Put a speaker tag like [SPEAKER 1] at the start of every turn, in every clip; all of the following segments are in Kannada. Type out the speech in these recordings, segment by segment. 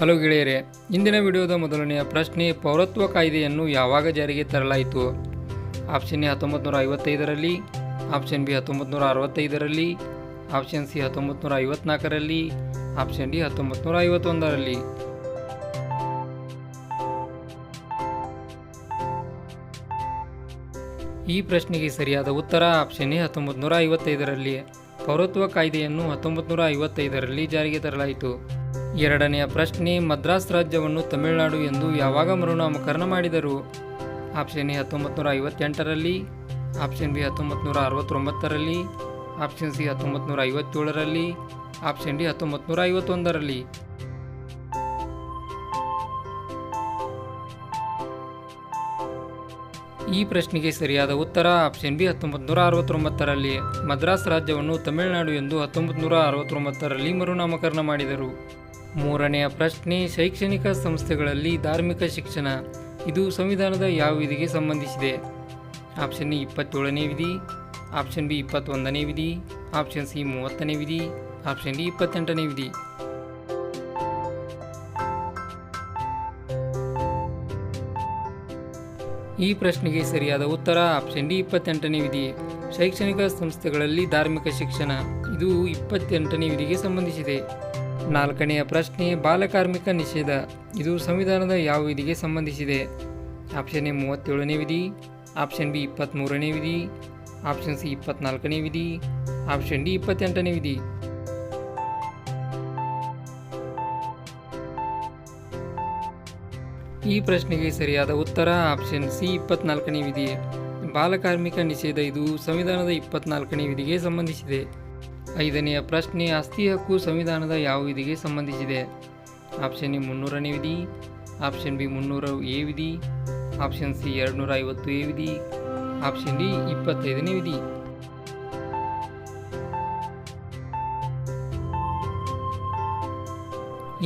[SPEAKER 1] ಹಲೋ ಗೆಳೆಯರೇ, ಇಂದಿನ ವಿಡಿಯೋದ ಮೊದಲನೆಯ ಪ್ರಶ್ನೆ, ಪೌರತ್ವ ಕಾಯ್ದೆಯನ್ನು ಯಾವಾಗ ಜಾರಿಗೆ ತರಲಾಯಿತು? ಆಪ್ಷನ್ ಎ ಹತ್ತೊಂಬತ್ತು ನೂರ ಐವತ್ತೈದರಲ್ಲಿ ಆಪ್ಷನ್ ಬಿ ಹತ್ತೊಂಬತ್ತು ನೂರ ಅರವತ್ತೈದರಲ್ಲಿ ಆಪ್ಷನ್ ಸಿ ಹತ್ತೊಂಬತ್ತು ನೂರ ಐವತ್ನಾಲ್ಕರಲ್ಲಿ ಆಪ್ಷನ್ ಡಿ ಹತ್ತೊಂಬತ್ತು ನೂರ ಐವತ್ತೊಂದರಲ್ಲಿ ಈ ಪ್ರಶ್ನೆಗೆ ಸರಿಯಾದ ಉತ್ತರ ಆಪ್ಷನ್ ಎ ಹತ್ತೊಂಬತ್ತು ನೂರ ಐವತ್ತೈದರಲ್ಲಿ ಪೌರತ್ವ ಕಾಯ್ದೆಯನ್ನು ಹತ್ತೊಂಬತ್ತು ನೂರ ಐವತ್ತೈದರಲ್ಲಿ ಜಾರಿಗೆ ತರಲಾಯಿತು. ಎರಡನೆಯ ಪ್ರಶ್ನೆ, ಮದ್ರಾಸ್ ರಾಜ್ಯವನ್ನು ತಮಿಳುನಾಡು ಎಂದು ಯಾವಾಗ ಮರುನಾಮಕರಣ ಮಾಡಿದರು? ಆಪ್ಷನ್ ಎ ಹತ್ತೊಂಬತ್ತು ನೂರ ಐವತ್ತೆಂಟರಲ್ಲಿ, ಆಪ್ಷನ್ ಬಿ ಹತ್ತೊಂಬತ್ತು ನೂರ ಅರವತ್ತೊಂಬತ್ತರಲ್ಲಿ, ಆಪ್ಷನ್ ಸಿ ಹತ್ತೊಂಬತ್ತು ನೂರ ಐವತ್ತೇಳರಲ್ಲಿ, ಆಪ್ಷನ್ ಡಿ ಹತ್ತೊಂಬತ್ತು ನೂರ ಐವತ್ತೊಂದರಲ್ಲಿ. ಈ ಪ್ರಶ್ನೆಗೆ ಸರಿಯಾದ ಉತ್ತರ ಆಪ್ಷನ್ ಬಿ ಹತ್ತೊಂಬತ್ತು ನೂರ ಅರವತ್ತೊಂಬತ್ತರಲ್ಲಿ. ಮದ್ರಾಸ್ ರಾಜ್ಯವನ್ನು ತಮಿಳುನಾಡು ಎಂದು ಹತ್ತೊಂಬತ್ತು ನೂರ ಅರವತ್ತೊಂಬತ್ತರಲ್ಲಿ ಮರುನಾಮಕರಣ ಮಾಡಿದರು. ಮೂರನೆಯ ಪ್ರಶ್ನೆ, ಶೈಕ್ಷಣಿಕ ಸಂಸ್ಥೆಗಳಲ್ಲಿ ಧಾರ್ಮಿಕ ಶಿಕ್ಷಣ. ಇದು ಸಂವಿಧಾನದ ಯಾವ ವಿಧಿಗೆ ಸಂಬಂಧಿಸಿದೆ? ಆಪ್ಷನ್ ಎ, ಇಪ್ಪತ್ತೇಳನೇ ವಿಧಿ, ಆಪ್ಷನ್ ಬಿ, ಇಪ್ಪತ್ತೊಂದನೇ ವಿಧಿ, ಆಪ್ಷನ್ ಸಿ, ಮೂವತ್ತನೇ ವಿಧಿ, ಆಪ್ಷನ್ ಡಿ, ಇಪ್ಪತ್ತೆಂಟನೇ ವಿಧಿ. ಈ ಪ್ರಶ್ನೆಗೆ ಸರಿಯಾದ ಉತ್ತರ ಆಪ್ಷನ್ ಡಿ, ಇಪ್ಪತ್ತೆಂಟನೇ ವಿಧಿ. ಶೈಕ್ಷಣಿಕ ಸಂಸ್ಥೆಗಳಲ್ಲಿ ಧಾರ್ಮಿಕ ಶಿಕ್ಷಣ. ಇದು ಇಪ್ಪತ್ತೆಂಟನೇ ವಿಧಿಗೆ ಸಂಬಂಧಿಸಿದೆ. ನಾಲ್ಕನೆಯ ಪ್ರಶ್ನೆ, ಬಾಲಕಾರ್ಮಿಕ ನಿಷೇಧ. ಇದು ಸಂವಿಧಾನದ ಯಾವ ವಿಧಿಗೆ ಸಂಬಂಧಿಸಿದೆ? ಆಪ್ಷನ್ ಎ ಮೂವತ್ತೇಳನೇ ವಿಧಿ, ಆಪ್ಷನ್ ಬಿ ಇಪ್ಪತ್ತ್ಮೂರನೇ ವಿಧಿ, ಆಪ್ಷನ್ ಸಿ ಇಪ್ಪತ್ನಾಲ್ಕನೇ ವಿಧಿ, ಆಪ್ಷನ್ ಡಿ ಇಪ್ಪತ್ತೆಂಟನೇ ವಿಧಿ. ಈ ಪ್ರಶ್ನೆಗೆ ಸರಿಯಾದ ಉತ್ತರ ಆಪ್ಷನ್ ಸಿ ಇಪ್ಪತ್ನಾಲ್ಕನೇ ವಿಧಿ. ಬಾಲಕಾರ್ಮಿಕ ನಿಷೇಧ ಇದು ಸಂವಿಧಾನದ ಇಪ್ಪತ್ನಾಲ್ಕನೇ ವಿಧಿಗೆ ಸಂಬಂಧಿಸಿದೆ. ಐದನೆಯ ಪ್ರಶ್ನೆ, ಆಸ್ತಿ ಹಕ್ಕು ಸಂವಿಧಾನದ ಯಾವ ವಿಧಿಗೆ ಸಂಬಂಧಿಸಿದೆ? ಆಪ್ಷನ್ ಎ ಮುನ್ನೂರನೇ ವಿಧಿ, ಆಪ್ಷನ್ ಬಿ ಮುನ್ನೂರ ಎ ವಿಧಿ, ಆಪ್ಷನ್ ಸಿ ಎರಡುನೂರ ಐವತ್ತು ಎ ವಿಧಿ, ಆಪ್ಷನ್ ಡಿ ಇಪ್ಪತ್ತೈದನೇ ವಿಧಿ.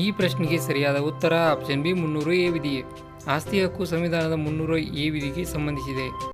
[SPEAKER 1] ಈ ಪ್ರಶ್ನೆಗೆ ಸರಿಯಾದ ಉತ್ತರ ಆಪ್ಷನ್ ಬಿ ಮುನ್ನೂರು ಎ ವಿಧಿ. ಆಸ್ತಿ ಹಕ್ಕು ಸಂವಿಧಾನದ ಮುನ್ನೂರು ಎ ವಿಧಿಗೆ ಸಂಬಂಧಿಸಿದೆ.